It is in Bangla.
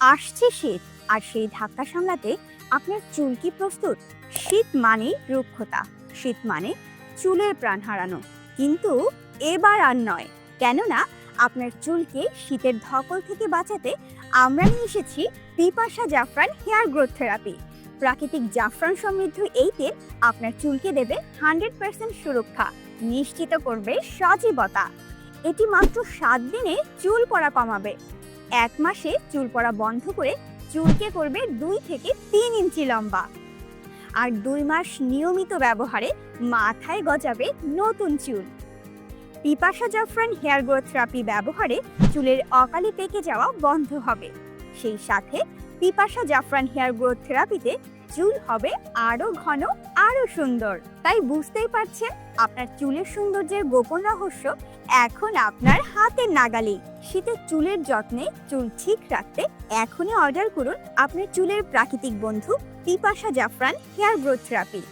আসছে শীত, আর সেই ধাক্কা সামলাতে আপনার চুল কি প্রস্তুত? শীত মানেই রুক্ষতা। শীত মানে চুলের প্রাণ হারানো। কিন্তু এবার আর নয়। কেননা আপনার চুলকে শীতের ধকল থেকে বাঁচাতে আমরা নিয়ে এসেছি পিপাসা জাফরান হেয়ার গ্রোথ থেরাপি। প্রাকৃতিক জাফরান সমৃদ্ধ এই তেল আপনার চুলকে দেবে হান্ড্রেড পার্সেন্ট সুরক্ষা, নিশ্চিত করবে সজীবতা। এটি মাত্র সাত দিনে চুল পড়া কমাবে। এক মাসে চুল পড়া বন্ধ করে চুলকে করবে দুই থেকে তিন ইঞ্চি লম্বা। আর দুই মাস নিয়মিত ব্যবহারে মাথায় গজাবে নতুন চুল। পিপাসা জাফরান হেয়ার গ্রোথ থেরাপি ব্যবহারে চুলের অকালে পেকে যাওয়া বন্ধ হবে। সেই সাথে পিপাসা জাফরান হেয়ার গ্রোথ থেরাপিতে চুল হবে আরও ঘন, আরও সুন্দর। তাই বুঝতেই পারছেন, আপনার চুলের সৌন্দর্যের গোপন রহস্য এখন আপনার হাতের নাগালে শীতের চুলের যত্নে চুল ঠিক রাখতে এখনই অর্ডার করুন আপনার চুলের প্রাকৃতিক বন্ধু পিপাসা জাফরান হেয়ার গ্রোথ থেরাপি।